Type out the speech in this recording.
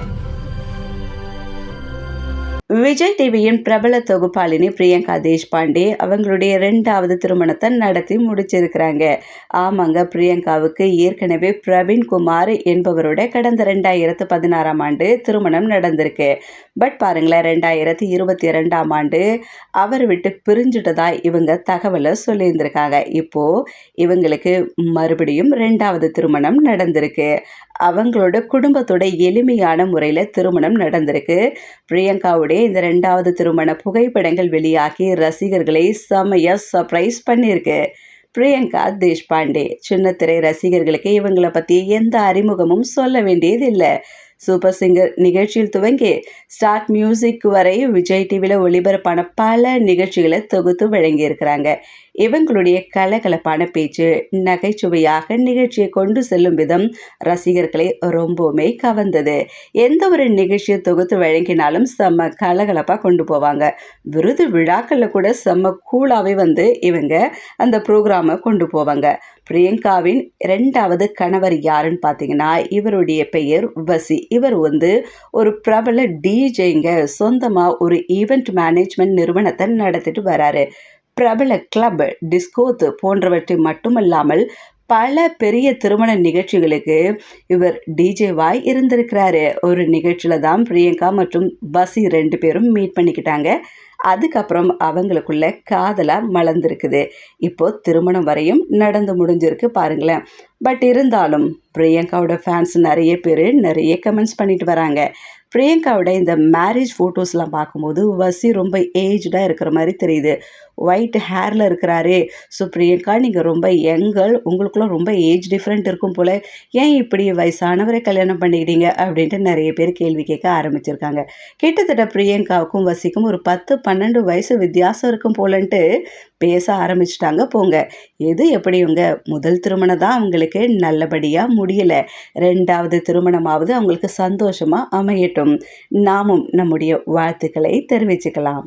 Thank you. Vijay டிவியின் பிரபல தொகுப்பாளினி பிரியங்கா தேஷ்பாண்டே அவங்களுடைய ரெண்டாவது திருமணத்தை நடத்தி முடிச்சிருக்கிறாங்க. ஆமாங்க பிரியங்காவுக்கு ஏற்கனவே பிரவீன் குமார் என்பவரோட கடந்த ரெண்டாயிரத்து பதினாறாம் ஆண்டு திருமணம் நடந்திருக்கு. பட் பாருங்களேன் ரெண்டாயிரத்தி இருபத்தி ரெண்டாம் ஆண்டு அவர் விட்டு பிரிஞ்சுட்டதா இவங்க தகவலை சொல்லியிருந்திருக்காங்க. இப்போது இவங்களுக்கு மறுபடியும் ரெண்டாவது திருமணம் நடந்திருக்கு. அவங்களோட குடும்பத்தோட எளிமையான முறையில் திருமணம் நடந்திருக்கு. பிரியங்காவுடைய இந்த ரெண்டாவது திருமண புகைப்படங்கள் வெளியாகி ரசிகர்களை செமைய சர்ப்ரைஸ் பண்ணியிருக்கு. பிரியங்கா தேஷ்பாண்டே சின்னத்திரை ரசிகர்களுக்கு இவங்களை பற்றி எந்த அறிமுகமும் சொல்ல வேண்டியது இல்லை சூப்பர் சிங்கர் நிகழ்ச்சியில் துவங்கி ஸ்டார்ட் மியூசிக் வரை விஜய் டிவியில் ஒளிபரப்பான பல நிகழ்ச்சிகளை தொகுத்து வழங்கியிருக்கிறாங்க. இவங்களுடைய கலகலப்பான பேச்சு நகைச்சுவையாக நிகழ்ச்சியை கொண்டு செல்லும் விதம் ரசிகர்களை ரொம்பவுமே கவர்ந்தது. எந்த ஒரு நிகழ்ச்சியை தொகுத்து வழங்கினாலும் செம்ம கலகலப்பாக கொண்டு போவாங்க. விருது விழாக்களில் கூட செம்ம கூலாகவே வந்து இவங்க அந்த ப்ரோக்ராமை கொண்டு போவாங்க. பிரியங்காவின் ரெண்டாவது கணவர் யாருன்னு பார்த்தீங்கன்னா இவருடைய பெயர் வசி. இவர் வந்து ஒரு பிரபல டிஜேங்க சொந்தமாக ஒரு ஈவெண்ட் மேனேஜ்மெண்ட் நிறுவனத்தை நடத்திட்டு வராரு. பிரபல கிளப் டிஸ்கோத்து போன்றவற்றை மட்டுமல்லாமல் பல பெரிய திருமண நிகழ்ச்சிகளுக்கு இவர் டிஜேவாய் இருந்திருக்கிறாரு. ஒரு நிகழ்ச்சியில் தான் பிரியங்கா மற்றும் பசி ரெண்டு பேரும் மீட் பண்ணிக்கிட்டாங்க. அதுக்கப்புறம் அவங்களுக்குள்ள காதலாக மலர்ந்துருக்குது. இப்போது திருமணம் வரையும் நடந்து முடிஞ்சிருக்கு பாருங்களேன். பட் இருந்தாலும் பிரியங்காவோட ஃபேன்ஸ் நிறைய பேர் நிறைய கமெண்ட்ஸ் பண்ணிட்டு வராங்க. பிரியங்காவோட இந்த மேரேஜ் ஃபோட்டோஸ்லாம் பார்க்கும்போது வசி ரொம்ப ஏஜ்டாக இருக்கிற மாதிரி தெரியுது. ஒயிட் ஹேரில் இருக்கிறாரு. ஸோ பிரியங்கா நீங்கள் ரொம்ப யங்கள் உங்களுக்குலாம் ரொம்ப ஏஜ் டிஃப்ரெண்ட் இருக்கும் போல். ஏன் இப்படி வயசானவரை கல்யாணம் பண்ணிக்கிட்டீங்க? அப்படின்ட்டு நிறைய பேர் கேள்வி கேட்க ஆரம்பிச்சிருக்காங்க. கிட்டத்தட்ட பிரியங்காவுக்கும் வசிக்கும் ஒரு பத்து பன்னெண்டு வயசு வித்தியாசம் இருக்கும் போலன்ட்டு பேச ஆரம்பிச்சிட்டாங்க. போங்க. எது எப்படிங்க முதல் திருமணம் தான் அவங்களுக்கு நல்லபடியாக முடியலை. ரெண்டாவது திருமணமாவது அவங்களுக்கு சந்தோஷமாக அமையட்டும். நாமும் நம்முடைய வாழ்த்துக்களை தெரிவிச்சுக்கலாம்.